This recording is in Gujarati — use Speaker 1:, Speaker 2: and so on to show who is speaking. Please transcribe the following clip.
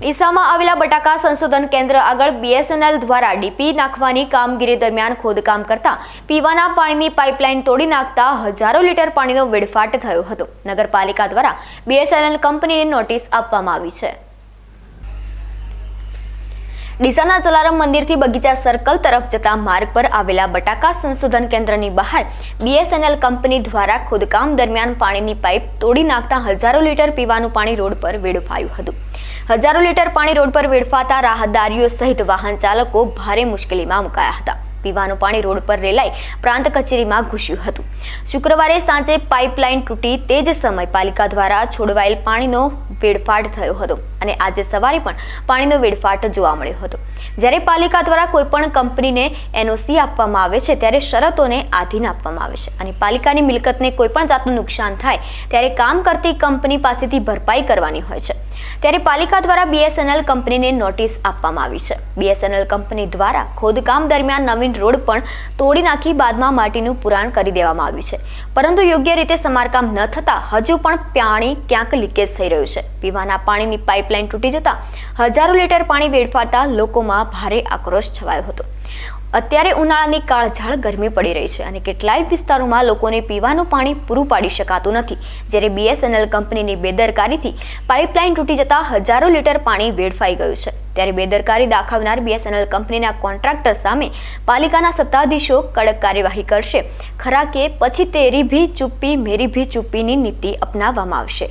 Speaker 1: ડીસામાં આવેલા બટાકા સંશોધન કેન્દ્ર આગળ બીએસએનએલ દ્વારા ડીપી નાખવાની કામગીરી દરમિયાન ખોદકામ કરતા પીવાના પાણીની પાઇપલાઇન તોડી નાખતા હજારો લીટર પાણીનો વેડફાટ થયો હતો. નગરપાલિકા દ્વારા બીએસએનએલ કંપનીને નોટિસ આપવામાં આવી છે. ડીસાના જલારામ મંદિરથી બગીચા સર્કલ તરફ જતા માર્ગ પર આવેલા બટાકા સંશોધન કેન્દ્રની બહાર બીએસએનએલ કંપની દ્વારા ખોદકામ દરમિયાન પાણીની પાઇપ તોડી નાખતા હજારો લીટર પીવાનું પાણી રોડ પર વેડફાયું હતું. હજારો લીટર પાણી રોડ પર વેડફાતા રાહદારીઓ સહિત વાહન ચાલકો ભારે મુશ્કેલીમાં મુકાયા હતા. પીવાનું પાણી રોડ પર રેલાઈ પ્રાંત કચેરીમાં ઘૂસ્યું હતું. શુક્રવારે સાંજે પાઇપલાઇન તૂટી તે જ સમય પાલિકા દ્વારા છોડવાયેલ પાણીનો વેડફાટ થયો હતો અને આજે સવારે પણ પાણીનો વેડફાટ જોવા મળ્યો હતો. જ્યારે પાલિકા દ્વારા કોઈપણ કંપનીને એનઓસી આપવામાં આવે છે, ત્યારે શરતોને આધીન આપવામાં આવે છે અને પાલિકાની મિલકતને કોઈપણ જાતનું નુકસાન થાય, ત્યારે કામ કરતી કંપની પાસેથી ભરપાઈ કરવાની હોય છે. ત્યારે પાલિકા દ્વારા બીએસએનએલ કંપનીને નોટિસ આપવામાં આવી છે. બીએસએનએલ કંપની દ્વારા ખોદકામ દરમિયાન નવીન રોડ પણ તોડી નાખી બાદમાં માટીનું પુરાણ કરી દેવામાં આવ્યું છે. પરંતુ યોગ્ય રીતે સમારકામ ન થતાં હજુ પણ પાણી ક્યાંક લીકેજ થઈ રહ્યું છે. પીવાના પાણીની પાઇપલાઇન તૂટી જતા હજારો લીટર પાણી વેડફાતા લોકોમાં ભારે આક્રોશ છવાયો હતો. અત્યારે ઉનાળાની કાળઝાળ ગરમી પડી રહી છે અને કેટલાય વિસ્તારોમાં લોકોને પીવાનું પાણી પૂરું પાડી શકાતું નથી. જ્યારે બીએસએનએલ કંપનીની બેદરકારીથી પાઇપલાઇન તૂટી જતા હજારો લીટર પાણી વેડફાઈ ગયું છે. ત્યારે બેદરકારી દાખવનાર બીએસએનએલ કંપનીના કોન્ટ્રાક્ટર સામે પાલિકાના સત્તાધીશો કડક કાર્યવાહી કરશે. ખરા કે પછી તેરી ભી ચુપ્પી, મેરી ભી ચુપ્પીની નીતિ અપનાવવામાં આવશે?